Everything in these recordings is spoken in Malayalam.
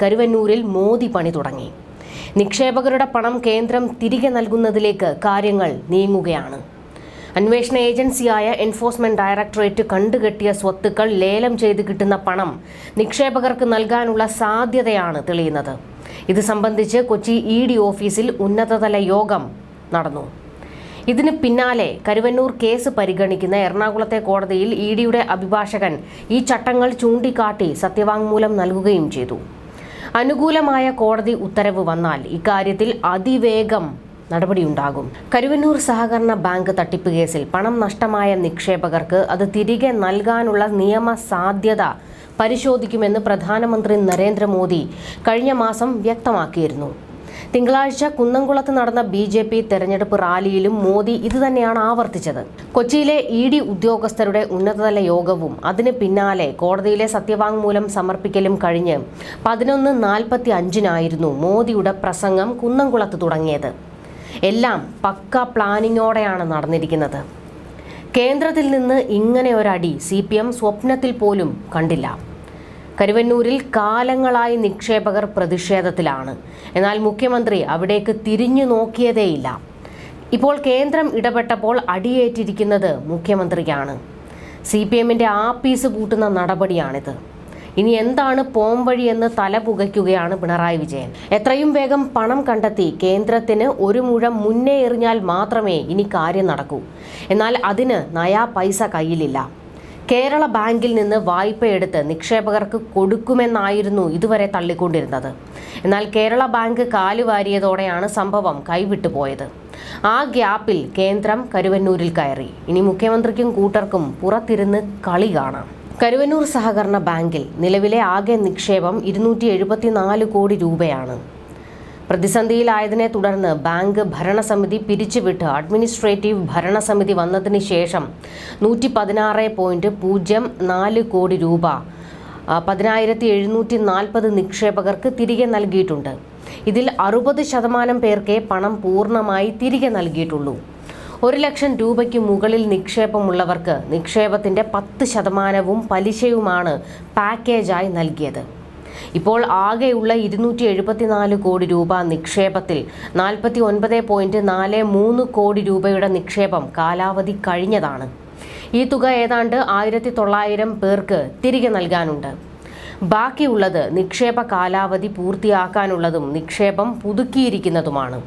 കരുവന്നൂരിൽ മോദി പണി തുടങ്ങി. നിക്ഷേപകരുടെ പണം കേന്ദ്രം തിരികെ നൽകുന്നതിലേക്ക് കാര്യങ്ങൾ നീങ്ങുകയാണ്. അന്വേഷണ ഏജൻസിയായ എൻഫോഴ്സ്മെന്റ് ഡയറക്ടറേറ്റ് കണ്ടുകെട്ടിയ സ്വത്തുക്കൾ ലേലം ചെയ്ത് കിട്ടുന്ന പണം നിക്ഷേപകർക്ക് നൽകാനുള്ള സാധ്യതയാണ് തെളിയുന്നത്. ഇത് സംബന്ധിച്ച് കൊച്ചി ഇ ഡി ഓഫീസിൽ ഉന്നതതല യോഗം നടന്നു. ഇതിന് പിന്നാലെ കരുവന്നൂർ കേസ് പരിഗണിക്കുന്ന എറണാകുളത്തെ കോടതിയിൽ ഇ ഡിയുടെ അഭിഭാഷകൻ ഈ ചട്ടങ്ങൾ ചൂണ്ടിക്കാട്ടി സത്യവാങ്മൂലം നൽകുകയും ചെയ്തു. അനുകൂലമായ കോടതി ഉത്തരവ് വന്നാൽ ഇക്കാര്യത്തിൽ അതിവേഗം നടപടിയുണ്ടാകും. കരുവന്നൂർ സഹകരണ ബാങ്ക് തട്ടിപ്പ് കേസിൽ പണം നഷ്ടമായ നിക്ഷേപകർക്ക് അത് തിരികെ നൽകാനുള്ള നിയമ സാധ്യത പരിശോധിക്കുമെന്ന് പ്രധാനമന്ത്രി നരേന്ദ്രമോദി കഴിഞ്ഞ മാസം വ്യക്തമാക്കിയിരുന്നു. തിങ്കളാഴ്ച കുന്നംകുളത്ത് നടന്ന ബി ജെ പി തെരഞ്ഞെടുപ്പ് റാലിയിലും മോദി ഇതുതന്നെയാണ് ആവർത്തിച്ചത്. കൊച്ചിയിലെ ഇ ഡി ഉദ്യോഗസ്ഥരുടെ ഉന്നതതല യോഗവും അതിന് പിന്നാലെ കോടതിയിലെ സത്യവാങ്മൂലം സമർപ്പിക്കലും കഴിഞ്ഞ് പതിനൊന്ന് നാൽപ്പത്തി അഞ്ചിനായിരുന്നു മോദിയുടെ പ്രസംഗം കുന്നംകുളത്ത് തുടങ്ങിയത്. എല്ലാം പക്ക പ്ലാനിങ്ങോടെയാണ് നടന്നിരിക്കുന്നത്. കേന്ദ്രത്തിൽ നിന്ന് ഇങ്ങനെ ഒരടി സി പി എം സ്വപ്നത്തിൽ പോലും കണ്ടില്ല. കരുവന്നൂരിൽ കാലങ്ങളായി നിക്ഷേപകർ പ്രതിഷേധത്തിലാണ്. എന്നാൽ മുഖ്യമന്ത്രി അവിടേക്ക് തിരിഞ്ഞു നോക്കിയതേയില്ല. ഇപ്പോൾ കേന്ദ്രം ഇടപെട്ടപ്പോൾ അടിയേറ്റിരിക്കുന്നത് മുഖ്യമന്ത്രിക്കാണ്. സി പി എമ്മിന്റെ ആപ്പീസ് കൂട്ടുന്ന നടപടിയാണിത്. ഇനി എന്താണ് പോംവഴി എന്ന് തല പുകയ്ക്കുകയാണ് പിണറായി വിജയൻ. എത്രയും വേഗം പണം കണ്ടെത്തി കേന്ദ്രത്തിന് ഒരു മുഴം മുന്നേ എറിഞ്ഞാൽ മാത്രമേ ഇനി കാര്യം നടക്കൂ. എന്നാൽ അതിന് നയാ പൈസ കയ്യിലില്ല. കേരള ബാങ്കിൽ നിന്ന് വായ്പയെടുത്ത് നിക്ഷേപകർക്ക് കൊടുക്കുമെന്നായിരുന്നു ഇതുവരെ തള്ളിക്കൊണ്ടിരുന്നത്. എന്നാൽ കേരള ബാങ്ക് കാലുവാരിയതോടെയാണ് സംഭവം കൈവിട്ടുപോയത്. ആ ഗ്യാപ്പിൽ കേന്ദ്രം കരുവന്നൂരിൽ കയറി. ഇനി മുഖ്യമന്ത്രിക്കും കൂട്ടർക്കും പുറത്തിരുന്ന് കളി കാണാം. കരുവന്നൂർ സഹകരണ ബാങ്കിൽ നിലവിലെ ആകെ നിക്ഷേപം ഇരുന്നൂറ്റി കോടി രൂപയാണ്. പ്രതിസന്ധിയിലായതിനെ തുടർന്ന് ബാങ്ക് ഭരണസമിതി പിരിച്ചുവിട്ട് അഡ്മിനിസ്ട്രേറ്റീവ് ഭരണസമിതി വന്നതിന് ശേഷം നൂറ്റി പതിനാറ് പോയിന്റ് പൂജ്യം നാല് കോടി രൂപ പതിനായിരത്തി എഴുന്നൂറ്റി നാൽപ്പത് നിക്ഷേപകർക്ക് തിരികെ നൽകിയിട്ടുണ്ട്. ഇതിൽ അറുപത് ശതമാനം പേർക്കേ പണം പൂർണമായി തിരികെ നൽകിയിട്ടുള്ളൂ. ഒരു ലക്ഷം രൂപയ്ക്ക് മുകളിൽ നിക്ഷേപമുള്ളവർക്ക് നിക്ഷേപത്തിന്റെ പത്ത് ശതമാനവും പലിശയുമാണ് പാക്കേജായി നൽകിയത്. ഇപ്പോൾ ആകെയുള്ള ഇരുന്നൂറ്റി എഴുപത്തിനാല് കോടി രൂപ നിക്ഷേപത്തിൽ നാൽപ്പത്തി ഒൻപത് പോയിന്റ് നാല് മൂന്ന് കോടി രൂപയുടെ നിക്ഷേപം കാലാവധി കഴിഞ്ഞതാണ്. ഈ തുക ഏതാണ്ട് ആയിരത്തി തൊള്ളായിരം പേർക്ക് തിരികെ നൽകാനുണ്ട്. ബാക്കിയുള്ളത് നിക്ഷേപ കാലാവധി പൂർത്തിയാക്കാനുള്ളതും നിക്ഷേപം പുതുക്കിയിരിക്കുന്നതുമാണ്.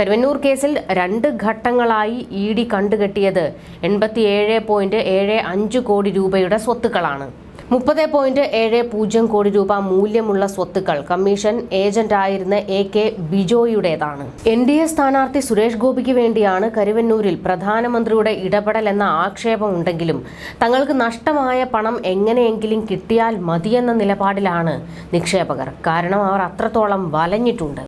കരുവന്നൂർ കേസിൽ രണ്ട് ഘട്ടങ്ങളായി ഇ ഡി കണ്ടുകെട്ടിയത് എൺപത്തിയേഴ് പോയിന്റ് ഏഴ് അഞ്ച് കോടി രൂപയുടെ സ്വത്തുക്കളാണ്. മുപ്പത് പോയിന്റ് ഏഴ് പൂജ്യം കോടി രൂപ മൂല്യമുള്ള സ്വത്തുക്കൾ കമ്മീഷൻ ഏജന്റായിരുന്ന എ കെ ബിജോയുടേതാണ് എൻ ഡി എ സ്ഥാനാർത്ഥി സുരേഷ് ഗോപിക്ക് വേണ്ടിയാണ് കരുവന്നൂരിൽ പ്രധാനമന്ത്രിയുടെ ഇടപെടൽ എന്ന ആക്ഷേപമുണ്ടെങ്കിലും തങ്ങൾക്ക് നഷ്ടമായ പണം എങ്ങനെയെങ്കിലും കിട്ടിയാൽ മതിയെന്ന നിലപാടിലാണ് നിക്ഷേപകർ. കാരണം അവർ അത്രത്തോളം വലഞ്ഞിട്ടുണ്ട്.